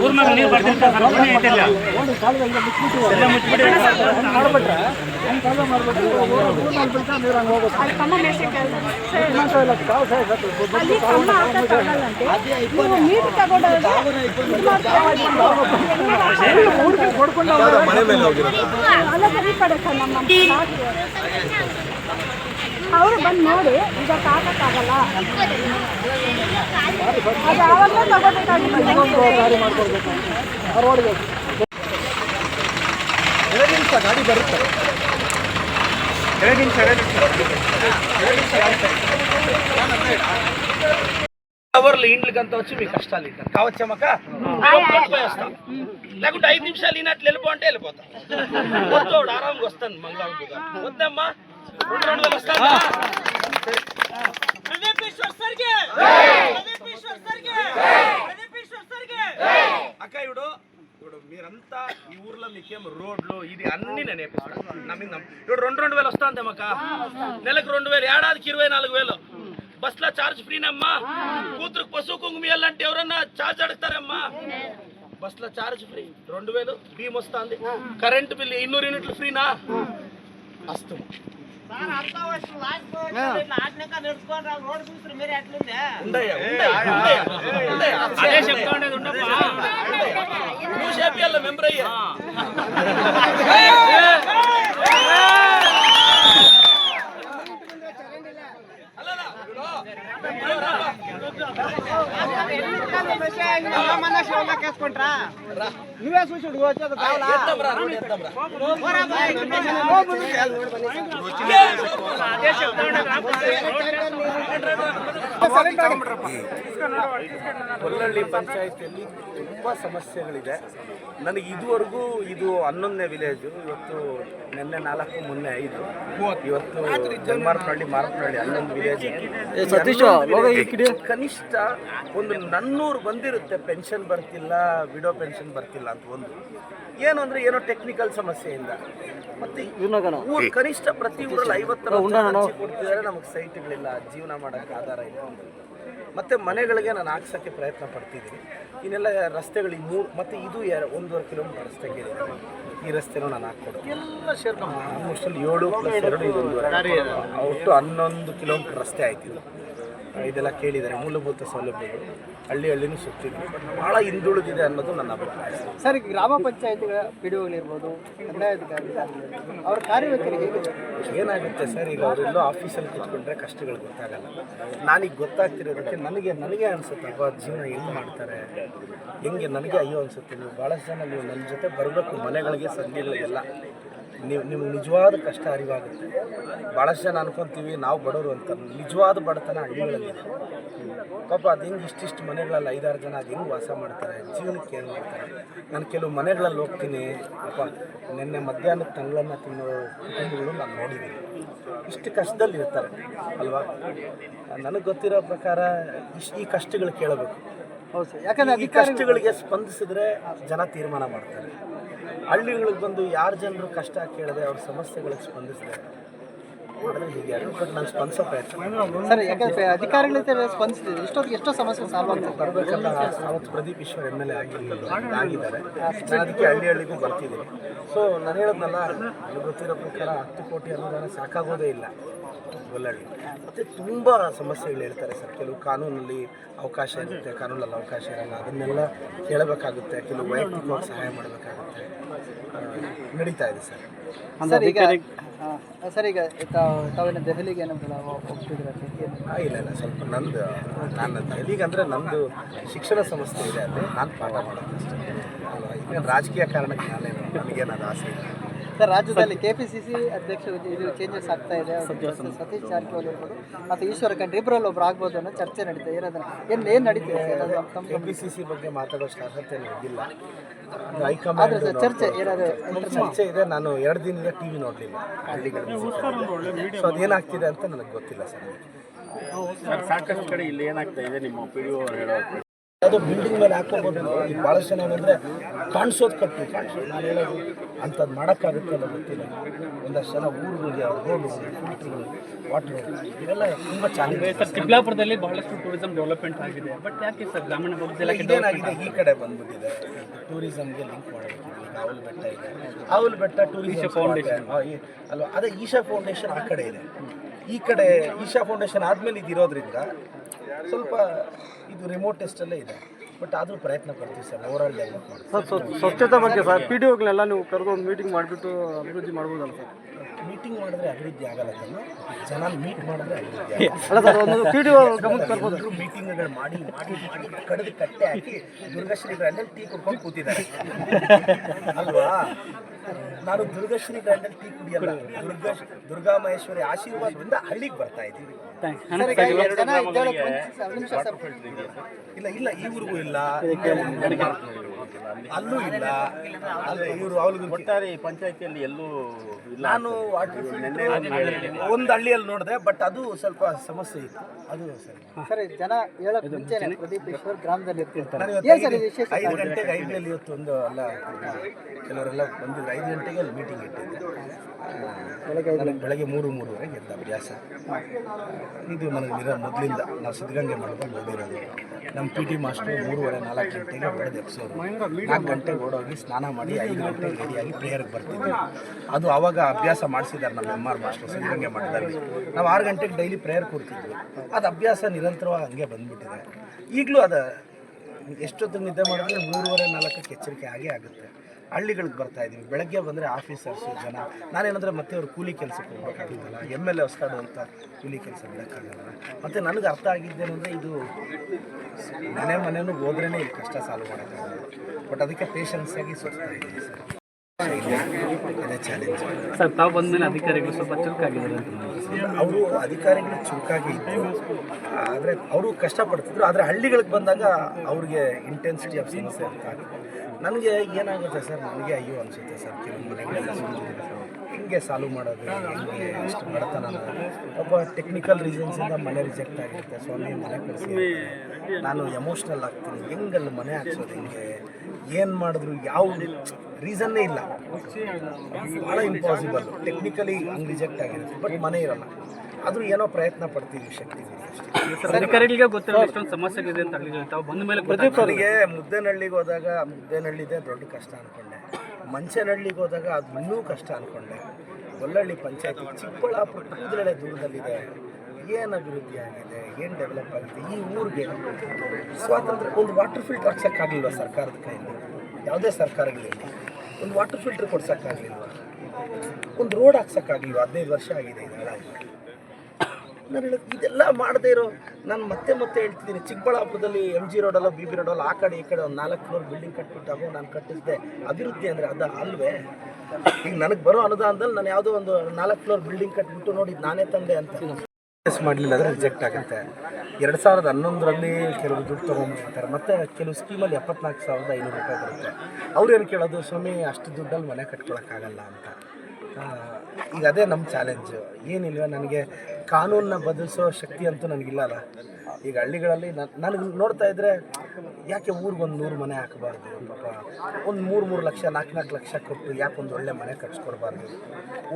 ಊರ್ನಾಗ ನೀರು ಬರ್ತಿರ್ತಾರೆ ಸರ್ ಮನೆ ಐತಿಲ್ಲ ಎಲ್ಲ ಮುಚ್ಚಿಬಿಡಿ ಅಲ್ಲಿ ಕಮ್ಮ ಹಾಕಕ್ಕಾಗಲ್ಲಂತೆ. ನೀವು ನೀರು ತಗೊಂಡೋದ್ರೆ ಅಲ್ಲದೆ ಈ ಕಡೆ ಸರ್ ನಮ್ಮ ಅವರು ಬಂದು ನೋಡಿ ಇದಕ್ಕೆ ಹಾಕಕ್ಕಾಗಲ್ಲ ಅದು ಅವಾಗಲೇ ತಗೋಬೇಕಾಗಿತ್ತು ಎರಡು ನಿಮಿಷ ಗಾಡಿ ಬರುತ್ತೆ అవర్లు ఇండ్లకంత వచ్చి మీ కష్టాలు ఇట్టారు కావచ్చమ్మక వస్తాం లేకుంటే ఐదు నిమిషాలు ఈనట్లు వెళ్ళిపో అంటే వెళ్ళిపోతాం వద్దోడు ఆరాంగా వస్తాను మంగళవారం వద్దమ్మా వస్తాను అక్క ఇప్పుడు మీరంతా ఈ ఊర్లో మీకేం రోడ్లు ఇది అన్ని నేను వేపిస్తాను నమ్మింది నమ్మి ఇప్పుడు రెండు రెండు వేలు వస్తాందేమక్క నెలకు రెండు వేలు ఏడాదికి ఇరవై నాలుగు వేలు బస్సులో చార్జ్ ఫ్రీనమ్మా కూతురుకు పశువు కుంకుమ ఇవ్వాలంటే ఎవరన్నా చార్జ్ అడుగుతారమ్మా బస్సులో చార్జ్ ఫ్రీ రెండు వేలు భీమ్ వస్తుంది కరెంటు బిల్లు ఇన్నూరు యూనిట్లు ఫ్రీనా అస్తు అదే చెప్తా ఉండేది ఉండప్పా నువ్వు చెప్పి మెంబర్ అయ్యా. కేసుకుంటారా నువ్వే చూసాడు వచ్చేది కావాలా ಕೊಲ್ಲಳ್ಳಿ ಪಂಚಾಯತಿಯಲ್ಲಿ ತುಂಬ ಸಮಸ್ಯೆಗಳಿದೆ. ನನಗೆ ಇದುವರೆಗೂ ಇದು ಹನ್ನೊಂದನೇ ವಿಲೇಜು ಇವತ್ತು ನಿನ್ನೆ ನಾಲ್ಕು ಮೊನ್ನೆ ಐದು. ಇವತ್ತು ಜನ್ಮಾರ್ಪಳ್ಳಿ ಮಾರಪ್ಪಳ್ಳಿ ಹನ್ನೊಂದು ವಿಲೇಜ್ ಕನಿಷ್ಠ ಒಂದು ನನ್ನೂರು ಬಂದಿರುತ್ತೆ. ಪೆನ್ಷನ್ ಬರ್ತಿಲ್ಲ ವಿಡೋ ಪೆನ್ಷನ್ ಬರ್ತಿಲ್ಲ ಅಂತ ಒಂದು. ಏನು ಅಂದ್ರೆ ಏನೋ ಟೆಕ್ನಿಕಲ್ ಸಮಸ್ಯೆಯಿಂದ. ಮತ್ತೆ ಊರ್ ಕನಿಷ್ಠ ಪ್ರತಿ ಊರಲ್ಲಿ ಐವತ್ತರ ಕೊಡ್ತಿದ್ದಾರೆ ನಮಗೆ ಸೈಟ್ಗಳಿಲ್ಲ. ಜೀವನ ಮಾಡಕ್ಕೆ ಆಧಾರ ಇಲ್ಲ ಮತ್ತೆ ಮನೆಗಳಿಗೆ ನಾನು ಹಾಕ್ಸೋಕ್ಕೆ ಪ್ರಯತ್ನ ಪಡ್ತಿದ್ದೀನಿ. ಇನ್ನೆಲ್ಲ ರಸ್ತೆಗಳು ಈ ಮೂರು ಮತ್ತು ಇದು ಎರ- ಒಂದೂವರೆ ಕಿಲೋಮೀಟರ್ ರಸ್ತೆಗೆ ಇದೆ. ಈ ರಸ್ತೆನೂ ನಾನು ಹಾಕ್ಕೊಡ್ತೀನಿ. ಎಲ್ಲ ಸೇರ್ಕೊಂಡು ಆಲ್ಮೋಸ್ಟ್ ಅಲ್ಲಿ ಏಳು ಎರಡು ಇದೊಂದು ಒಟ್ಟು ಹನ್ನೊಂದು ಕಿಲೋಮೀಟರ್ ರಸ್ತೆ ಆಯ್ತು ಇದು. ಇದೆಲ್ಲ ಕೇಳಿದ್ದಾರೆ. ಮೂಲಭೂತ ಸೌಲಭ್ಯಗಳು. ಹಳ್ಳಿ ಹಳ್ಳಿನೂ ಸುತ್ತಿದೆ ಭಾಳ ಹಿಂದುಳಿದಿದೆ ಅನ್ನೋದು ನನ್ನ ಅಭಿಪ್ರಾಯ. ಸರ್ ಗ್ರಾಮ ಪಂಚಾಯತ್ಗಳ ಪಿ ಡಿ ಒಗಳಿರ್ಬೋದು ಕಂದಾಯಾಧಿಕಾರಿಗಳಿರ್ಬೋದು ಅವ್ರ ಕಾರ್ಯವೈಖರಿ ಏನಾಗುತ್ತೆ ಸರ್ ಈಗ ಅವರೆಲ್ಲೋ ಆಫೀಸಲ್ಲಿ ಕೂತ್ಕೊಂಡ್ರೆ ಕಷ್ಟಗಳು ಗೊತ್ತಾಗಲ್ಲ. ನಾನೀಗ ಗೊತ್ತಾಗ್ತಿರೋದಕ್ಕೆ ನನಗೆ ನನಗೆ ಅನಿಸುತ್ತೆ ಬಾ ಜೀವನ ಹೆಂಗೆ ಮಾಡ್ತಾರೆ? ಹೆಂಗೆ ನನಗೆ ಅಯ್ಯೋ ಅನಿಸುತ್ತೆ. ನೀವು ಭಾಳಷ್ಟು ಜನ ನೀವು ನನ್ನ ಜೊತೆ ಬರಬೇಕು ಮನೆಗಳಿಗೆ ಸಂಧಿಗಳಿಗೆಲ್ಲ ನೀವು ನಿಮ್ಗೆ ನಿಜವಾದ ಕಷ್ಟ ಅರಿವಾಗುತ್ತೆ. ಭಾಳಷ್ಟು ಜನ ಅನ್ಕೊತೀವಿ, ನಾವು ಬಡವರು ಅಂತ. ನಿಜವಾದ ಬಡತನ ಹಳ್ಳಿಗಳಲ್ಲಿದೆ ಪಾಪ ಅದು ಹೆಂಗೆ ಇಷ್ಟಿಷ್ಟು ಮನೆಗಳಲ್ಲಿ ಐದಾರು ಜನ ಅದು ಹೆಂಗೆ ವಾಸ ಮಾಡ್ತಾರೆ, ಜೀವನಕ್ಕೆ ಏನು ಮಾಡ್ತಾರೆ. ನಾನು ಕೆಲವು ಮನೆಗಳಲ್ಲಿ ಹೋಗ್ತೀನಿ, ಪಾಪ ನಿನ್ನೆ ಮಧ್ಯಾಹ್ನದ ತಂಗಳನ್ನು ತಿನ್ನೋ ಕುಟುಂಬಗಳು ನಾನು ನೋಡಿದ್ದೀನಿ. ಇಷ್ಟು ಕಷ್ಟದಲ್ಲಿ ಇರ್ತಾರೆ ಅಲ್ವಾ? ನನಗೆ ಗೊತ್ತಿರೋ ಪ್ರಕಾರ ಇಷ್ಟು ಈ ಕಷ್ಟಗಳು ಕೇಳಬೇಕು. ಹೌದು ಸರ್. ಯಾಕಂದ್ರೆ ಈ ಕಷ್ಟಗಳಿಗೆ ಸ್ಪಂದಿಸಿದ್ರೆ ಜನ ತೀರ್ಮಾನ ಮಾಡ್ತಾರೆ. ಹಳ್ಳಿಗಳಿಗೆ ಬಂದು ಯಾರು ಜನರು ಕಷ್ಟ ಕೇಳದೆ ಅವ್ರ ಸಮಸ್ಯೆಗಳಿಗೆ ಸ್ಪಂದಿಸಿದ್ರೆ ನಾನು ಸ್ಪಂದಿಸೋ ಪ್ರಯತ್ನ ಸರ್ ಯಾಕಂದ್ರೆ ಅಧಿಕಾರಿಗಳ ಜೊತೆ ಸ್ಪಂದಿಸಿದೆ ಎಷ್ಟೊತ್ತಿಗೆ ಎಷ್ಟೋ ಸಮಸ್ಯೆ ಸಾಲ್ವ್ ಆಗ್ತದೆ. ಬರ್ಬೇಕಂತ ಅವತ್ತು Pradeep Eshwar M L A ಆಗಿದ್ದಾರೆ. ನಾನು ಅದಕ್ಕೆ ಹಳ್ಳಿ ಹಳ್ಳಿಗೂ ಬರ್ತಿದ್ದೀನಿ. ಸೊ ನಾನು ಹೇಳೋದ್ನಲ್ಲ ನನಗೆ ಗೊತ್ತಿರೋ ಪ್ರಕಾರ ಹತ್ತು ಕೋಟಿ ಅನುದಾನ ಸಾಕಾಗೋದೇ ಇಲ್ಲ. ಗೊಲ್ಲಳ್ಳಿ ಮತ್ತು ತುಂಬ ಸಮಸ್ಯೆಗಳು ಹೇಳ್ತಾರೆ ಸರ್. ಕೆಲವು ಕಾನೂನಲ್ಲಿ ಅವಕಾಶ ಇರುತ್ತೆ ಕಾನೂನಲ್ಲಿ ಅವಕಾಶ ಇರಲ್ಲ. ಅದನ್ನೆಲ್ಲ ಕೇಳಬೇಕಾಗುತ್ತೆ. ಕೆಲವು ವೈಯಕ್ತಿಕವಾಗಿ ಸಹಾಯ ಮಾಡಬೇಕಾಗುತ್ತೆ. ನಡೀತಾ ಇದೆ ಸರ್. ಸರ್ ಈಗ ಸರ್ ಈಗ ತಾವು ತಾವೇನು ದೆಹಲಿಗೆ ಏನೋ ಹೋಗ್ತಿದ್ರೆ ಇಲ್ಲ ಇಲ್ಲ ಸ್ವಲ್ಪ ನಂದು ನಾನು ದೆಹಲಿಗೆ ಅಂದರೆ ನಮ್ಮದು ಶಿಕ್ಷಣ ಸಂಸ್ಥೆ ಇದೆ ಅಲ್ಲಿ. ನಾನು ಪಾಠ ಮಾಡೋದು ಅಷ್ಟೇ. ಅಲ್ವಾ? ಈಗ ರಾಜಕೀಯ ಕಾರಣಕ್ಕೆ ನಾನೇನು ನನಗೇನಾದ್ರು ಅದು ಆಸೆ ಇಲ್ಲ. ಸರ್ ರಾಜ್ಯದಲ್ಲಿ ಕೆಪಿಸಿಸಿ ಅಧ್ಯಕ್ಷ ಇದು ಚೇಂಜಸ್ ಆಗ್ತಾ ಇದೆ. ಸತೀಶ್ ಜಾರಕಿಹೊಳಿ ಇರ್ಬೋದು ಮತ್ತು ಈಶ್ವರ ಖಂಡ್ರೆ ಇಬ್ಬರಲ್ಲಿ ಒಬ್ರು ಆಗ್ಬೋದು ಅನ್ನೋ ಚರ್ಚೆ ನಡೀತಾ ಇರೋದನ್ನ ಏನು ಏನು ನಡೀತಿದೆ sir? K P C C ಬಗ್ಗೆ ಮಾತಾಡೋಷ್ಟು ಅರ್ಹತೆ ಇಲ್ಲ ಹೈಕಮಾಂಡ್ ಚರ್ಚೆ ಏನಾದ್ರು ಚರ್ಚೆ ಇದೆ. ನಾನು ಎರಡು ದಿನದಿಂದ ಟಿ ವಿ ನೋಡಲಿಲ್ಲ ಹಳ್ಳಿಗಳಲ್ಲಿ. ಸೊ ಅದೇನಾಗ್ತಿದೆ ಅಂತ ನನಗೆ ಗೊತ್ತಿಲ್ಲ ಸರ್. ಸಾಕಷ್ಟು ಕಡೆ ಇಲ್ಲಿ ಏನಾಗ್ತಾ ಇದೆ ನಿಮ್ಮ ಪಿ ಡಿ ಅದು ಬಿಲ್ಡಿಂಗ್ ಮೇಲೆ ಹಾಕೋಬೋದು ಈಗ ಭಾಳಷ್ಟು ಜನ ಏನಂದರೆ ಕಾಣಿಸೋದು ಕಟ್ಟು ಕಾಣಿಸೋದು ನಾನು ಹೇಳೋದು ಅಂಥದ್ದು ಮಾಡೋಕ್ಕಾಗುತ್ತೆ ಅನ್ನೋ ಗೊತ್ತಿಲ್ಲ. ಒಂದಷ್ಟು ಜನ ಊರುಗಳಿಗೆ ರೋಡು ಫಿಲ್ಟ್ರುಗಳು ವಾಟ್ರು ಇವೆಲ್ಲ ತುಂಬ ಚಾಲೆಂಜ್ ಚಿಕ್ಕಬಳ್ಳಾಪುರದಲ್ಲಿ ಬಹಳಷ್ಟು ಟೂರಿಸಂ ಡೆವಲಪ್ಮೆಂಟ್ ಆಗಿದೆ. ಬಟ್ ಯಾಕೆ ಸರ್ ಗ್ರಾಮೀಣ ಭಾಗದಲ್ಲಿ ಇದೇನಾಗಿದೆ ಈ ಕಡೆ ಬಂದ್ಬಿಟ್ಟಿದೆ. ಟೂರಿಸಮ್ಗೆ ಲಿಂಕ್ ಮಾಡಬೇಕು ಆವಲ್ ಬೆಟ್ಟ ಇದೆ. ಆವಲ್ ಬೆಟ್ಟ ಟೂರಿಸಂ ಫೌಂಡೇಶನ್ ಅಲ್ವಾ? ಅದೇ ಈಶಾ ಫೌಂಡೇಶನ್ ಆ ಕಡೆ ಇದೆ. ಈ ಕಡೆ ಈಶಾ ಫೌಂಡೇಶನ್ ಆದಮೇಲೆ ಇದು ಇರೋದ್ರಿಂದ ಸ್ವಲ್ಪ ಇದು ರಿಮೋಟೆಸ್ಟ್ ಅಲ್ಲೇ ಇದೆ. ಬಟ್ ಆದರೂ ಪ್ರಯತ್ನ ಪಡ್ತೀವಿ ಸರ್ ಓವರಾಲ್ ಡೆವಲಪ್ ಮಾಡಿ ಸ್ವಚ್ಛತೆ ಬಗ್ಗೆ ಸರ್ ಪಿ ಡಿ ನೀವು ಕರೆದು ಮೀಟಿಂಗ್ ಮಾಡಿಬಿಟ್ಟು ಅಭಿವೃದ್ಧಿ ಮಾಡ್ಬೋದಲ್ಲ ಸರ್? ಮೀಟಿಂಗ್ ಮಾಡಿದ್ರೆ ಅಭಿವೃದ್ಧಿ ಆಗಲ್ಲ ತಾನು ಜನ ಮೀಟ್ ಮಾಡಿದ್ರೆ ಅಭಿವೃದ್ಧಿ ಅಲ್ಲ ಸರ್ ಒಂದು ಒ ಗಮನಕ್ಕೆ ಎಲ್ಲರೂ ಮೀಟಿಂಗ್ಗಳು ಮಾಡಿ ಮಾಡಿ ಮಾಡಿ ಕಡಿದು ಕಟ್ಟೆ ಹಾಕಿ ದುರ್ಗಶ್ರೀಗಳಲ್ಲಿ ಟೀ ಕುಡ್ಕೊಂಡು ಕೂತಿದ್ದಾರೆ. ಅಲ್ವಾ? ನಾನು ದುರ್ಗಶ್ರೀ ಬ್ರ್ಯಾಂಡಲ್ಲಿ ಟೀ ಕುಡಿಯಲ್ಲ. ದುರ್ಗ ದುರ್ಗಾ ಮಹೇಶ್ವರಿ ಆಶೀರ್ವಾದದಿಂದ ಹಳ್ಳಿಗೆ ಬರ್ತಾ ಇದ್ದೀವಿ ಇಲ್ಲ ಇಲ್ಲ ಈ ಊರಿಗೂ ಇಲ್ಲ. ಅಲ್ಲೂ ಇಲ್ಲ. ಅಲ್ಲಿ ಇವರು ಅವ್ರಿಗೆ ಒಟ್ಟಾರೆ ಈ ಪಂಚಾಯತಿಯಲ್ಲಿ ಎಲ್ಲೂ ಇಲ್ಲ ನಾನು ವಾಟರ್ ಒಂದು ಹಳ್ಳಿಯಲ್ಲಿ ನೋಡಿದೆ ಬಟ್ ಅದು ಸ್ವಲ್ಪ ಸಮಸ್ಯೆ ಇತ್ತು. ಅದು ಸರಿ. ಸರ್ ಜನ ಹೇಳಕ್ ಮುಂಚೆನೆ ಪ್ರದೀಪ್ ಈಶ್ವರ್ ಗ್ರಾಮದಲ್ಲಿ ಇರ್ತಿರ್ತಾರೆ ಸರ್ ಐದು ಗಂಟೆಗೆ ಐದರಲ್ಲಿ ಇವತ್ತು ಒಂದು ಅಲ್ಲ ಕೆಲವರೆಲ್ಲ ಬಂದಿದ್ರು. ಐದು ಗಂಟೆಗೆ ಅಲ್ಲಿ ಮೀಟಿಂಗ್ ಇಟ್ಟಿದ್ದೆ ಬೆಳಗ್ಗೆ ಬೆಳಗ್ಗೆ ಮೂರು ಮೂರುವರೆಗೆ ಎದ್ದ ಅಭ್ಯಾಸ. ಇದು ನನಗೆ ನಿರ ಮೊದಲಿಂದ. ನಾವು ಸಿದ್ಧಗಂಗೆ ಮಾಡ್ಕೊಂಡು ಓದಿರೋದು ನಮ್ಮ ಪಿ ಟಿ ಮಾಸ್ಟರ್ ಮೂರುವರೆ ನಾಲ್ಕು ಗಂಟೆಗೆ ಹೊಡೆದು ಎಪ್ಸೋರು ನಾಲ್ಕು ಗಂಟೆಗೆ ಓಡೋಗಿ ಸ್ನಾನ ಮಾಡಿ, ಐದು ಗಂಟೆಗೆ ರೆಡಿಯಾಗಿ ಪ್ರೇಯರ್ಗೆ ಬರ್ತಿದ್ವಿ. ಅದು ಆವಾಗ ಅಭ್ಯಾಸ ಮಾಡಿಸಿದ್ದಾರೆ ನಮ್ಮ ಎಂ ಆರ್ ಮಾಸ್ಟರ್ ಸಿದ್ಧಗಂಗೆ ಮಾಡಿದ್ದಾರೆ. ನಾವು ಆರು ಗಂಟೆಗೆ ಡೈಲಿ ಪ್ರೇಯರ್ ಕೂರ್ತಿದ್ವಿ ಅದು ಅಭ್ಯಾಸ ನಿರಂತರವಾಗಿ ಹಂಗೆ ಬಂದ್ಬಿಟ್ಟಿದೆ. ಈಗಲೂ ಅದು ಎಷ್ಟೊತ್ತು ನಿದ್ದೆ ಮಾಡಿದ್ರೆ ಮೂರುವರೆ, ನಾಲ್ಕಕ್ಕೆ ಎಚ್ಚರಿಕೆ ಆಗೇ ಆಗುತ್ತೆ. ಹಳ್ಳಿಗಳಿಗೆ ಬರ್ತಾ ಇದ್ದೀವಿ. ಬೆಳಗ್ಗೆ ಬಂದರೆ ಆಫೀಸರ್ಸು ಜನ. ನಾನೇನಂದರೆ ಮತ್ತೆ ಅವ್ರು ಕೂಲಿ ಕೆಲಸಕ್ಕೆ ಹೋಗ್ಬೇಕಾಗಿಲ್ಲ ಎಂ ಎಲ್ ಎ ಹೊಸ್ತಾಡು ಅಂತ ಕೂಲಿ ಕೆಲಸ ಬಿಡೋಕ್ಕಾಗಲ್ಲ. ಮತ್ತು ನನಗೆ ಅರ್ಥ ಆಗಿದ್ದೇನೆಂದರೆ ಇದು ಮನೆ ಮನೆಯೂ ಹೋದ್ರೇ ಇಲ್ಲಿ ಕಷ್ಟ ಸಾಲ್ವ್ ಮಾಡೋಕ್ಕಾಗಲ್ಲ. ಬಟ್ ಅದಕ್ಕೆ ಪೇಷನ್ಸ್ ಆಗಿ ಸುತ್ತಾ ಇದ್ದೀನಿ ಸರ್. ಸರ್ ತಾವು ಬಂದ ಮೇಲೆ ಅಧಿಕಾರಿಗಳು ಸ್ವಲ್ಪ ಚುರುಕಾಗಿದ್ದಾರೆ ಅವರು ಅಧಿಕಾರಿಗಳು ಚುರುಕಾಗಿ ಇದ್ದರು ಆದರೆ ಅವರು ಕಷ್ಟಪಡ್ತಿದ್ರು. ಆದರೆ ಹಳ್ಳಿಗಳಿಗೆ ಬಂದಾಗ ಅವ್ರಿಗೆ ಇಂಟೆನ್ಸಿಟಿ ಆಫ್ ಸಮಸ್ಯೆ ಅಂತ ನನಗೆ ಏನಾಗುತ್ತೆ ಸರ್, ನನಗೆ ಅಯ್ಯೋ ಅನಿಸುತ್ತೆ ಸರ್, ಕೆಲವು ಮನೆಗಳೆಲ್ಲ ಹಿಂಗೆ ಸಾಲ್ವ್ ಮಾಡೋದು, ಹಿಂಗೆ ಇಷ್ಟು ಬಡತನ ಒಬ್ಬ ಟೆಕ್ನಿಕಲ್ ರೀಸನ್ಸಿಂದ ಮನೆ ರಿಜೆಕ್ಟ್ ಆಗಿರುತ್ತೆ. ಸ್ವಾಮಿ ಮನೆ ಕಳಿಸಿ ನಾನು ಎಮೋಷ್ನಲ್ ಆಗ್ತೀನಿ. ಹೆಂಗಲ್ಲಿ ಮನೆ ಹಾಕ್ಸೋದು ಹಿಂಗೆ? ಏನು ಮಾಡಿದ್ರು, ಯಾವ ರೀಸನ್ನೇ ಇಲ್ಲ. ಭಾಳ ಇಂಪಾಸಿಬಲ್ ಟೆಕ್ನಿಕಲಿ ಹಂಗೆ ರಿಜೆಕ್ಟ್ ಆಗಿರುತ್ತೆ. ಬಟ್ ಮನೆ ಇರಲ್ಲ. ಆದರೂ ಏನೋ ಪ್ರಯತ್ನ ಪಡ್ತೀವಿ ಶಕ್ತಿ ಅಧಿಕಾರಿಗಳಿಗೆ ಎಷ್ಟೊಂದು ಸಮಸ್ಯೆಗಳಿದೆ ಅಂತ ತಾವು ಬಂದ ಮೇಲೆ ಪ್ರದೀಪ್ ಅವರಿಗೆ ಮುದ್ದೇನಹಳ್ಳಿಗೆ ಹೋದಾಗ ಮುದ್ದೇನಹಳ್ಳಿದೆ ದೊಡ್ಡ ಕಷ್ಟ ಅನ್ಕೊಂಡೆ. ಮಂಚನಹಳ್ಳಿಗೆ ಹೋದಾಗ ಅದು ಇನ್ನೂ ಕಷ್ಟ ಅನ್ಕೊಂಡೆ. ಗೊಲ್ಲಹಳ್ಳಿ ಪಂಚಾಯತ್ ಚಿಕ್ಕಬಳ್ಳಾಪುರ ಕೂದಲೆಳೆ ದೂರದಲ್ಲಿದೆ. ಏನು ಅಭಿವೃದ್ಧಿ ಆಗಿದೆ ಏನು ಡೆವಲಪ್ ಆಗಿದೆ ಈ ಊರಿಗೆ ಸ್ವಾತಂತ್ರ್ಯ ಒಂದು ವಾಟರ್ ಫಿಲ್ಟರ್ ಹಾಕ್ಸೋಕ್ಕಾಗಲಿಲ್ವ ಸರ್ಕಾರದ ಕೈಯಲ್ಲಿ? ಯಾವುದೇ ಸರ್ಕಾರಗಳಿಲ್ಲ. ಒಂದು ವಾಟರ್ ಫಿಲ್ಟರ್ ಕೊಡ್ಸೋಕ್ಕಾಗಲಿಲ್ವ? ಒಂದು ರೋಡ್ ಹಾಕ್ಸೋಕ್ಕಾಗಲಿಲ್ಲ ಹದಿನೈದು ವರ್ಷ ಆಗಿದೆ ಹಾಳಾಗಿ ನಾನು ಹೇಳೋದು ಇದೆಲ್ಲ ಮಾಡದೇ ಇರೋ ನಾನು ಮತ್ತೆ ಮತ್ತೆ ಹೇಳ್ತಿದ್ದೀನಿ. ಚಿಕ್ಕಬಳ್ಳಾಪುರದಲ್ಲಿ ಎಂ ಜಿ ರೋಡಲ್ಲ ಬಿ ಬಿ ರೋಡಲ್ಲ ಆ ಕಡೆ ಈ ಕಡೆ ಒಂದು ನಾಲ್ಕು ಫ್ಲೋರ್ ಬಿಲ್ಡಿಂಗ್ ಕಟ್ಬಿಟ್ಟಾಗ ನಾನು ಕಟ್ಟಿಸಿದೆ ಅಭಿವೃದ್ಧಿ ಅಂದರೆ ಅದು ಅಲ್ವೇ? ಈಗ ನನಗೆ ಬರೋ ಅನುದಾನದಲ್ಲಿ ನಾನು ಯಾವುದೋ ಒಂದು ನಾಲ್ಕು ಫ್ಲೋರ್ ಬಿಲ್ಡಿಂಗ್ ಕಟ್ಬಿಟ್ಟು ನೋಡಿ ನಾನೇ ತಂದೆ ಅಂತ. ಮಾಡಲಿಲ್ಲ ಅಂದರೆ ರಿಜೆಕ್ಟ್ ಆಗುತ್ತೆ. ಎರಡು ಸಾವಿರದ ಹನ್ನೊಂದರಲ್ಲಿ ಕೆಲವು ದುಡ್ಡು ತೊಗೊಂಡ್ಬಿಡ್ತಾರೆ ಮತ್ತು ಕೆಲವು ಸ್ಕೀಮಲ್ಲಿ ಎಪ್ಪತ್ನಾಲ್ಕು ಸಾವಿರದ ಐನೂರು ರೂಪಾಯಿ ಬರುತ್ತೆ. ಅವ್ರು ಏನು ಕೇಳೋದು? ಸ್ವಾಮಿ, ಅಷ್ಟು ದುಡ್ಡಲ್ಲಿ ಮನೆ ಕಟ್ಕೊಳಕ್ಕಾಗಲ್ಲ ಅಂತ. ಈಗ ಅದೇ ನಮ್ಮ ಚಾಲೆಂಜು ಏನಿಲ್ವ, ನನಗೆ ಕಾನೂನನ್ನ ಬದಲಿಸೋ ಶಕ್ತಿ ಅಂತೂ ನನಗಿಲ್ಲ ಅಲ್ಲ. ಈಗ ಹಳ್ಳಿಗಳಲ್ಲಿ ನನಗೆ ನೋಡ್ತಾ ಇದ್ದರೆ ಯಾಕೆ ಊರಿಗೊಂದು ನೂರು ಮನೆ ಹಾಕಬಾರ್ದು ಪಾಪ. ಒಂದು ಮೂರು ಮೂರು ಲಕ್ಷ ನಾಲ್ಕು ನಾಲ್ಕು ಲಕ್ಷ ಕೊಟ್ಟು ಯಾಕೆ ಒಂದು ಒಳ್ಳೆ ಮನೆ ಕಟ್ಸ್ಕೊಡ್ಬಾರ್ದು?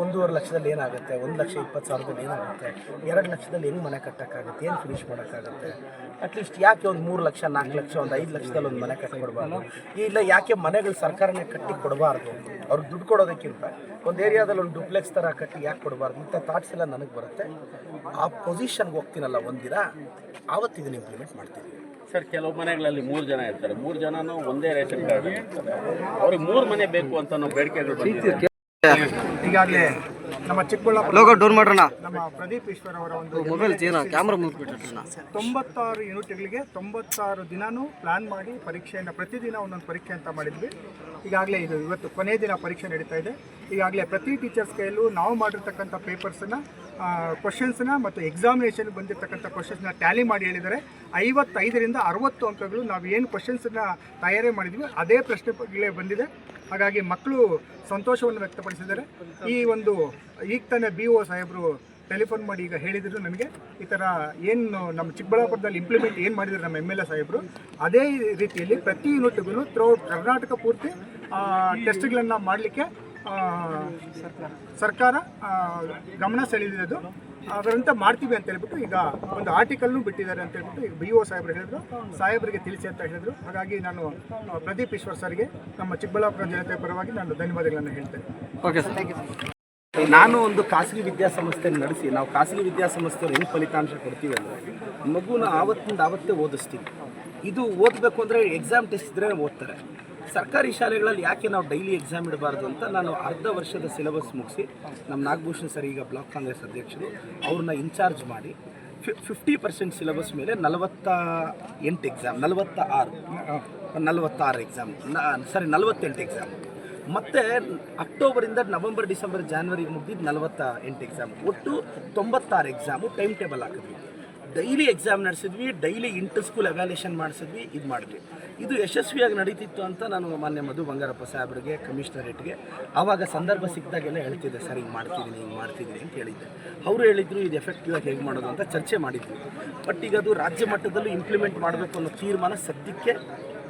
ಒಂದೂವರೆ ಲಕ್ಷದಲ್ಲಿ ಏನಾಗುತ್ತೆ? ಒಂದು ಲಕ್ಷ ಇಪ್ಪತ್ತು ಸಾವಿರದಲ್ಲಿ ಏನಾಗುತ್ತೆ? ಎರಡು ಲಕ್ಷದಲ್ಲಿ ಹೆಂಗೆ ಮನೆ ಕಟ್ಟೋಕ್ಕಾಗುತ್ತೆ? ಏನು ಫಿನಿಷ್ ಮಾಡೋಕ್ಕಾಗುತ್ತೆ? ಅಟ್ಲೀಸ್ಟ್ ಯಾಕೆ ಒಂದು ಮೂರು ಲಕ್ಷ ನಾಲ್ಕು ಲಕ್ಷ, ಒಂದು ಐದು ಲಕ್ಷದಲ್ಲಿ ಒಂದು ಮನೆ ಕಟ್ಕೊಡ್ಬಾರ್ದು? ಇಲ್ಲ ಯಾಕೆ ಮನೆಗಳು ಸರ್ಕಾರನೇ ಕಟ್ಟಿ ಕೊಡಬಾರ್ದು? ಅವ್ರಿಗೆ ದುಡ್ಡು ಕೊಡೋದಕ್ಕಿಂತ ಒಂದು ಏರಿಯಾದಲ್ಲಿ ಒಂದು ಡುಪ್ಲೆಕ್ಸ್ ಥರ ಕಟ್ಟಿ ಯಾಕೆ ಕೊಡಬಾರ್ದು? ಇಂಥ ಥಾಟ್ಸ್ ಎಲ್ಲ ನನಗೆ ಬರುತ್ತೆ. ಆ ಪೊಸಿಷನ್ಗೆ ಹೋಗ್ತೀನಲ್ಲ ಒಂದಿನ ಆವತ್ತು ಇದನ್ನು ಇಂಪ್ಲಿಮೆಂಟ್ ಮಾಡ್ತೀನಿ ಸರ್ ಕೆಲವು ಮನೆಗಳಲ್ಲಿ ಮೂರು ಜನ ಇರ್ತಾರೆ. ಮೂರು ಜನನೂ ಒಂದೇ ರೇಷನ್ ಕಾರ್ಡ್ ಇರ್ತಾರೆ ಅವ್ರಿಗೆ ಮೂರು ಮನೆ ಬೇಕು ಅಂತ ನಾವು ಬೇಡಿಕೆಗಳು ಬಂದಿದೆ. ಈಗಾಗಲೇ ನಮ್ಮ ಚಿಕ್ಕಬಳ್ಳಾಪುರ ಲೋಗೋ ಡೋರ್ ಮಾಡೋಣ ನಮ್ಮ ಪ್ರದೀಪ್ ಈಶ್ವರ್ ಅವರ ಒಂದು ಮೊಬೈಲ್ ಕ್ಯಾಮ್ರಾ ತೊಂಬತ್ತಾರು ಯೂನಿಟ್ಗಳಿಗೆ ತೊಂಬತ್ತಾರು ದಿನಾನು ಪ್ಲಾನ್ ಮಾಡಿ ಪರೀಕ್ಷೆಯನ್ನು ಪ್ರತಿದಿನ ಒಂದೊಂದು ಪರೀಕ್ಷೆ ಅಂತ ಮಾಡಿದ್ವಿ. ಈಗಾಗಲೇ ಇದು ಇವತ್ತು ಕೊನೆಯ ದಿನ ಪರೀಕ್ಷೆ ನಡೀತಾ ಇದೆ. ಈಗಾಗಲೇ ಪ್ರತಿ ಟೀಚರ್ಸ್ ಕೈಯಲ್ಲೂ ನಾವು ಮಾಡಿರ್ತಕ್ಕಂಥ ಪೇಪರ್ಸನ್ನು ಕ್ವಶನ್ಸ್ನ ಮತ್ತು ಎಕ್ಸಾಮಿನೇಷನ್ ಬಂದಿರತಕ್ಕಂಥ ಕ್ವಶನ್ಸ್ನ ಟ್ಯಾಲಿ ಮಾಡಿ ಹೇಳಿದ್ದಾರೆ. ಐವತ್ತೈದರಿಂದ ಅರವತ್ತು ಅಂಕಗಳು ನಾವು ಏನು ಕ್ವಶನ್ಸನ್ನ ತಯಾರಿ ಮಾಡಿದ್ವಿ ಅದೇ ಪ್ರಶ್ನೆಗಳೇ ಬಂದಿದೆ. ಹಾಗಾಗಿ ಮಕ್ಕಳು ಸಂತೋಷವನ್ನು ವ್ಯಕ್ತಪಡಿಸಿದ್ದಾರೆ. ಈ ಒಂದು ಈಗ ತಾನೇ ಬಿ ಒ ಸಾಹೇಬರು ಟೆಲಿಫೋನ್ ಮಾಡಿ ಈಗ ಹೇಳಿದ್ರು ನನಗೆ ಈ ಥರ ಏನು ನಮ್ಮ ಚಿಕ್ಕಬಳ್ಳಾಪುರದಲ್ಲಿ ಇಂಪ್ಲಿಮೆಂಟ್ ಏನು ಮಾಡಿದ್ರು ನಮ್ಮ ಎಂ ಎಲ್ ಎ ಸಾಹೇಬರು, ಅದೇ ರೀತಿಯಲ್ಲಿ ಪ್ರತಿ ಯೂನಿಟ್ಗೂ ಥ್ರೂಔಟ್ ಕರ್ನಾಟಕ ಪೂರ್ತಿ ಟೆಸ್ಟ್ಗಳನ್ನು ಮಾಡಲಿಕ್ಕೆ ಸರ್ಕಾರ. ಗಮನ ಸೆಳೆದಿದ್ದು ಅದರಂತ ಮಾಡ್ತೀವಿ ಅಂತ ಹೇಳ್ಬಿಟ್ಟು ಈಗ ಒಂದು ಆರ್ಟಿಕಲ್ನು ಬಿಟ್ಟಿದ್ದಾರೆ ಅಂತ ಹೇಳ್ಬಿಟ್ಟು ಈಗ ಬಿ ಒ ಸಾಹೇಬರು ಹೇಳಿದ್ರು. ಸಾಹೇಬರಿಗೆ ತಿಳಿಸಿ ಅಂತ ಹೇಳಿದ್ರು. ಹಾಗಾಗಿ ನಾನು ಪ್ರದೀಪ್ ಈಶ್ವರ್ ಸರ್ಗೆ ನಮ್ಮ ಚಿಕ್ಕಬಳ್ಳಾಪುರ ಜನತೆ ಪರವಾಗಿ ನಾನು ಧನ್ಯವಾದಗಳನ್ನು ಹೇಳ್ತೇನೆ. ಓಕೆ ಸರ್ ನಾನು ಒಂದು ಖಾಸಗಿ ವಿದ್ಯಾಸಂಸ್ಥೆ ನಡೆಸಿ ನಾವು ಖಾಸಗಿ ವಿದ್ಯಾಸಂಸ್ಥೆಯವ್ರು ಹೆಂಗೆ ಫಲಿತಾಂಶ ಕೊಡ್ತೀವಿ ಅಂದರೆ ಮಗುನ ಆವತ್ತಿಂದ ಆವತ್ತೇ ಓದಿಸ್ತೀವಿ. ಇದು ಓದಬೇಕು ಅಂದರೆ ಎಕ್ಸಾಮ್ ಟೆಸ್ಟ್ ಇದ್ದರೆ ಓದ್ತಾರೆ. ಸರ್ಕಾರಿ ಶಾಲೆಗಳಲ್ಲಿ ಯಾಕೆ ನಾವು ಡೈಲಿ ಎಕ್ಸಾಮ್ ಇಡಬಾರ್ದು ಅಂತ ನಾನು ಅರ್ಧ ವರ್ಷದ ಸಿಲೆಬಸ್ ಮುಗಿಸಿ ನಮ್ಮ ನಾಗಭೂಷಣ್ ಸರ್ ಈಗ ಬ್ಲಾಕ್ ಕಾಂಗ್ರೆಸ್ ಅಧ್ಯಕ್ಷರು, ಅವ್ರನ್ನ ಇನ್ಚಾರ್ಜ್ ಮಾಡಿ ಫಿಫ್ಟಿ ಪರ್ಸೆಂಟ್ ಸಿಲೆಬಸ್ ಮೇಲೆ ನಲವತ್ತ ಎಂಟು ಎಕ್ಸಾಮ್ ನಲವತ್ತ ಆರು ನಲವತ್ತಾರು ಎಕ್ಸಾಮ್ ಸಾರಿ ನಲವತ್ತೆಂಟು ಎಕ್ಸಾಮ್. ಮತ್ತು ಅಕ್ಟೋಬರಿಂದ ನವೆಂಬರ್, ಡಿಸೆಂಬರ್, ಜಾನ್ವರಿಗೆ ಮುಗಿದಿದ್ದು ನಲವತ್ತ ಎಂಟು ಎಕ್ಸಾಮ್. ಒಟ್ಟು ತೊಂಬತ್ತಾರು ಎಕ್ಸಾಮು ಟೈಮ್ ಟೇಬಲ್ ಹಾಕಿದ್ವಿ. ಡೈಲಿ ಎಕ್ಸಾಮ್ ನಡೆಸಿದ್ವಿ, ಡೈಲಿ ಇಂಟರ್ ಸ್ಕೂಲ್ ಎವ್ಯಾಲ್ಯೂಷನ್ ಮಾಡಿಸಿದ್ವಿ, ಇದು ಮಾಡಿದ್ವಿ. ಇದು ಯಶಸ್ವಿಯಾಗಿ ನಡೀತಿತ್ತು ಅಂತ ನಾನು ಮಾನ್ಯ ಮಧು ಬಂಗಾರಪ್ಪ ಸಾಹೇಬ್ರಿಗೆ ಕಮಿಷನರೇಟ್ಗೆ ಆವಾಗ ಸಂದರ್ಭ ಸಿಕ್ಕಿದಾಗೆಲ್ಲ ಹೇಳ್ತಿದ್ದೆ, ಸರ್, ಹಿಂಗೆ ಮಾಡ್ತಿದ್ದೀನಿ ಹಿಂಗೆ ಮಾಡ್ತಿದ್ದೀನಿ ಅಂತ ಹೇಳಿದ್ದೆ. ಅವರು ಹೇಳಿದರು, ಇದು ಎಫೆಕ್ಟಿವ್ ಆಗಿ ಹೇಗೆ ಮಾಡೋದು? ಅಂತ ಚರ್ಚೆ ಮಾಡಿದ್ವಿ. ಬಟ್ ಈಗ ಅದು ರಾಜ್ಯ ಮಟ್ಟದಲ್ಲೂ ಇಂಪ್ಲಿಮೆಂಟ್ ಮಾಡಬೇಕು ಅನ್ನೋ ತೀರ್ಮಾನ ಸದ್ಯಕ್ಕೆ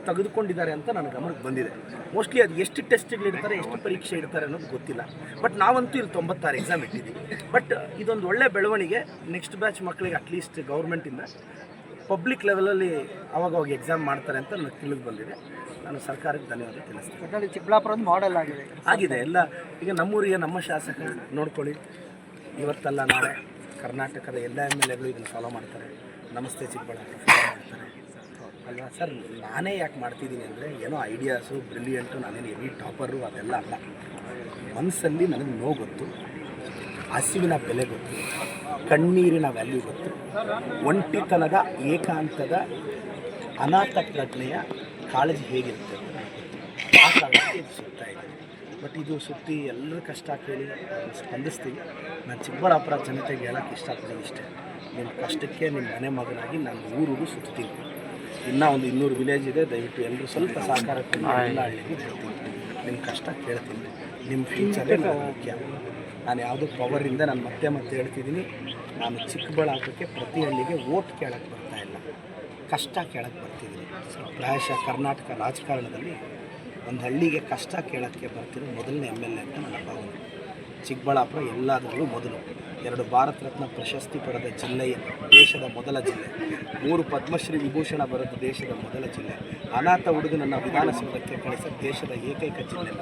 ತೆಗೆದುಕೊಂಡಿದ್ದಾರೆ ಅಂತ ನನ್ನ ಗಮನಕ್ಕೆ ಬಂದಿದೆ. ಮೋಸ್ಟ್ಲಿ ಅದು ಎಷ್ಟು ಟೆಸ್ಟ್ಗಳು ಇಡ್ತಾರೆ ಎಷ್ಟು ಪರೀಕ್ಷೆ ಇಡ್ತಾರೆ ಅನ್ನೋದು ಗೊತ್ತಿಲ್ಲ. ಬಟ್ ನಾವಂತೂ ಇಲ್ಲಿ ತೊಂಬತ್ತಾರು ಎಕ್ಸಾಮ್ ಇಟ್ಟಿದ್ದೀವಿ. ಬಟ್ ಇದೊಂದು ಒಳ್ಳೆ ಬೆಳವಣಿಗೆ ನೆಕ್ಸ್ಟ್ ಬ್ಯಾಚ್ ಮಕ್ಕಳಿಗೆ ಅಟ್ಲೀಸ್ಟ್ ಗೌರ್ಮೆಂಟಿಂದ ಪಬ್ಲಿಕ್ ಲೆವೆಲಲ್ಲಿ ಅವಾಗ ಅವಾಗ ಎಕ್ಸಾಮ್ ಮಾಡ್ತಾರೆ ಅಂತ ನನಗೆ ತಿಳಿದು ಬಂದಿದೆ. ನಾನು ಸರ್ಕಾರಕ್ಕೆ ಧನ್ಯವಾದ ತಿಳಿಸ್ತೀನಿ. ಚಿಕ್ಕಬಳ್ಳಾಪುರ ಒಂದು ಮಾಡೆಲ್ ಆಗಿದೆ. ಆಗಿದೆ. ಎಲ್ಲ ಈಗ ನಮ್ಮೂರಿಗೆ ನಮ್ಮ ಶಾಸಕ ನೋಡ್ಕೊಳ್ಳಿ. ಇವತ್ತಲ್ಲ ನಾಳೆ ಕರ್ನಾಟಕದ ಎಲ್ಲ ಎಂ ಎಲ್ ಎಗಳು ಇದನ್ನು ಫಾಲೋ ಮಾಡ್ತಾರೆ. ನಮಸ್ತೆ ಚಿಕ್ಕಬಳ್ಳಾಪುರ. ಫಾಲೋ ಮಾಡ್ತಾರೆ ಅಲ್ವಾ ಸರ್, ನಾನೇ ಯಾಕೆ ಮಾಡ್ತಿದ್ದೀನಿ ಅಂದರೆ ಏನೋ ಐಡಿಯಾಸು ಬ್ರಿಲಿಯಂಟು ನಾನೇನು ಎನಿ ಟಾಪರು ಅದೆಲ್ಲ ಅಲ್ಲ. ಮನಸ್ಸಲ್ಲಿ ನನಗೆ ನೋವು ಗೊತ್ತು, ಹಸಿವಿನ ಬೆಲೆ ಗೊತ್ತು, ಕಣ್ಣೀರಿನ ವ್ಯಾಲ್ಯೂ ಗೊತ್ತು. ಒಂಟಿತನದ, ಏಕಾಂತದ, ಅನಾಥ ಪ್ರಜ್ಞೆಯ ಕಾಳಜಿ ಹೇಗಿರುತ್ತೆ? ಆ ಕಾರಣಕ್ಕೆ ಇದು ಸುತ್ತಾ ಇದೆ. ಬಟ್ ಇದು ಸುತ್ತಿ ಎಲ್ಲರ ಕಷ್ಟ ಕೇಳಿ ಸ್ಪಂದಿಸ್ತೀವಿ ನಾನು ಚಿಕ್ಕಬಳ್ಳಾಪುರ ಜನತೆಗೆ ಹೇಳೋಕ್ಕೆ ಇಷ್ಟಪಡ್ತೀನಿ ಇಷ್ಟೇ. ನಿಮ್ಮ ಕಷ್ಟಕ್ಕೆ ನಿಮ್ಮ ಮನೆ ಮಗನಾಗಿ ನಾನು ಊರಿಗೂ ಸುತ್ತೀನಿ. ಇನ್ನೂ ಒಂದು ಇನ್ನೂರು ವಿಲೇಜ್ ಇದೆ ದಯವಿಟ್ಟು ಎಲ್ಲರೂ ಸ್ವಲ್ಪ ಸಹಕಾರ ಕೊಡಿ ಎಲ್ಲ ಹಳ್ಳಿಗೆ ಬರ್ತೀನಿ. ನಿಮ್ಮ ಕಷ್ಟ ಕೇಳ್ತೀನಿ. ನಿಮ್ಮ ಫ್ಯೂಚರೇ ಮುಖ್ಯ? ನಾನು ಯಾವುದೋ ಪವರಿಂದ ನಾನು ಮತ್ತೆ ಮತ್ತೆ ಹೇಳ್ತಿದ್ದೀನಿ. ನಾನು ಚಿಕ್ಕಬಳ್ಳಾಪುರಕ್ಕೆ ಪ್ರತಿ ಹಳ್ಳಿಗೆ ಓಟ್ ಕೇಳಕ್ಕೆ ಬರ್ತಾ ಇಲ್ಲ. ಕಷ್ಟ ಕೇಳಕ್ಕೆ ಬರ್ತಿದ್ದೀನಿ. ಪ್ರಾಯಶಃ ಕರ್ನಾಟಕ ರಾಜಕಾರಣದಲ್ಲಿ ಒಂದು ಹಳ್ಳಿಗೆ ಕಷ್ಟ ಕೇಳೋಕ್ಕೆ ಬರ್ತಿರೋ ಮೊದಲನೇ ಎಂ ಎಲ್ ಎ ಅಂತ ನನ್ನ ಭಾವನೆ. ಚಿಕ್ಕಬಳ್ಳಾಪುರ ಎಲ್ಲದರಲ್ಲೂ ಮೊದಲು. ಎರಡು ಭಾರತ ರತ್ನ ಪ್ರಶಸ್ತಿ ಪಡೆದ ಜಿಲ್ಲೆಯ ದೇಶದ ಮೊದಲ ಜಿಲ್ಲೆ. ಮೂರು ಪದ್ಮಶ್ರೀ ವಿಭೂಷಣ ಬರೆದ ದೇಶದ ಮೊದಲ ಜಿಲ್ಲೆ. ಅನಾಥ ಹುಡುಗನನ್ನು ವಿಧಾನಸೌಧಕ್ಕೆ ಕಳಿಸಿದ ದೇಶದ ಏಕೈಕ ಜಿಲ್ಲೆ.